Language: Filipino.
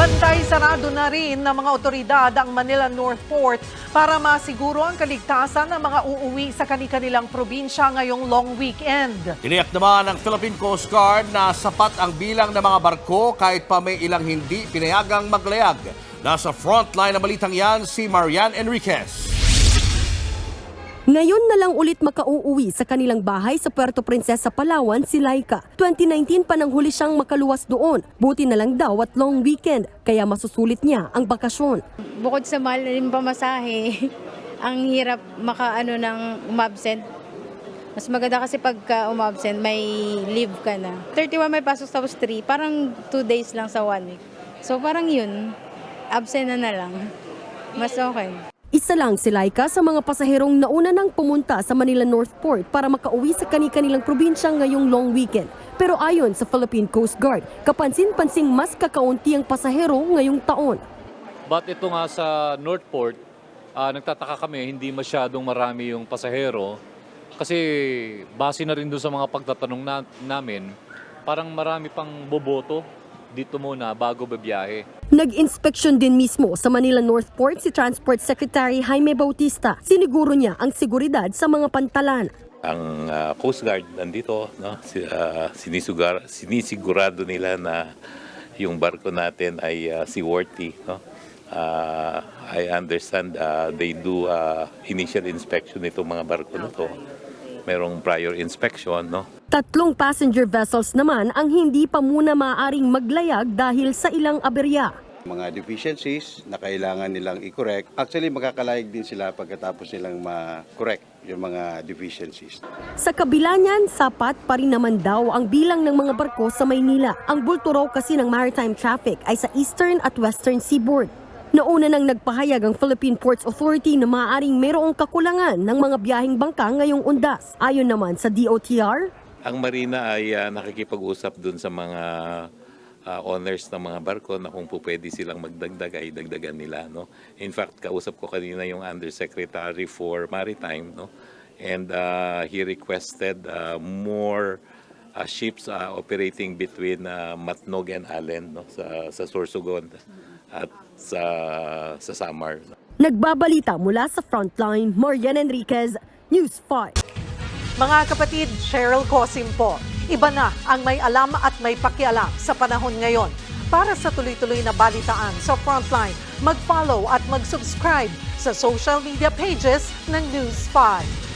Bantay sarado na rin ng mga otoridad ang Manila North Port para masiguro ang kaligtasan ng mga uuwi sa kanilang probinsya ngayong long weekend. Tiniyak naman ng Philippine Coast Guard na sapat ang bilang ng mga barko kahit pa may ilang hindi pinayagang maglayag. Nasa frontline ng balitang yan si Marian Enriquez. Ngayon na lang ulit makauuwi sa kanilang bahay sa Puerto Princesa, Palawan si Laika. 2019 pa nang huli siyang makaluwas doon. Buti na lang daw at long weekend, kaya masusulit niya ang bakasyon. bukod sa mahal na rin pamasahe, ang hirap makaano ng umabsent. Mas maganda kasi pagka umabsent, may leave ka na. 31 may pasok tapos 3, parang 2 days lang sa 1 week. So parang yun, absent na na lang. Mas okay. Isa lang si Laika sa mga pasaherong nauna nang pumunta sa Manila North Port para makauwi sa kani-kanilang probinsya ngayong long weekend. Pero ayon sa Philippine Coast Guard, kapansin-pansing mas kakaunti ang pasahero ngayong taon. But ito nga sa Northport, ah, nagtataka kami, hindi masyadong marami yung pasahero. Kasi base na rin doon sa mga pagtatanong na, namin, parang marami pang boboto dito muna bago babiyahe. Nag-inspeksyon din mismo sa Manila North Port si Transport Secretary Jaime Bautista. Siniguro niya ang seguridad sa mga pantalan. ang ah, Coast Guard nandito, no? Si, ah, sinisugar, sinisigurado nila na yung barko natin ay uh, seaworthy. No? Ah, I understand ah, they do ah, initial inspection itong mga barko na to. Merong prior inspection, no? Tatlong passenger vessels naman ang hindi pa muna maaaring maglayag dahil sa ilang aberya. mga deficiencies na kailangan nilang i-correct. Actually, makakalayag din sila pagkatapos nilang ma-correct yung mga deficiencies. Sa kabila niyan, sapat pa rin naman daw ang bilang ng mga barko sa Maynila. Ang bulto raw kasi ng maritime traffic ay sa eastern at western seaboard. Nauna nang nagpahayag ang Philippine Ports Authority na maaaring mayroong kakulangan ng mga biyaheng bangka ngayong undas. Ayon naman sa DOTR, Ang Marina ay ah, nakikipag-usap dun sa mga ah, owners ng mga barko na kung po pwede silang magdagdag ay dagdagan nila. No? In fact, kausap ko kanina yung Undersecretary for Maritime no? and ah, he requested ah, more ah, ships ah, operating between ah, Matnog and Allen no? sa, sa Sorsogon at sa, sa Samar. nagbabalita mula sa frontline, Marian Enriquez, News 5. Mga kapatid, Cheryl Cosim po. Iba na ang may alam at may pakialam sa panahon ngayon. Para sa tuloy-tuloy na balitaan sa Frontline, mag-follow at mag-subscribe sa social media pages ng News 5.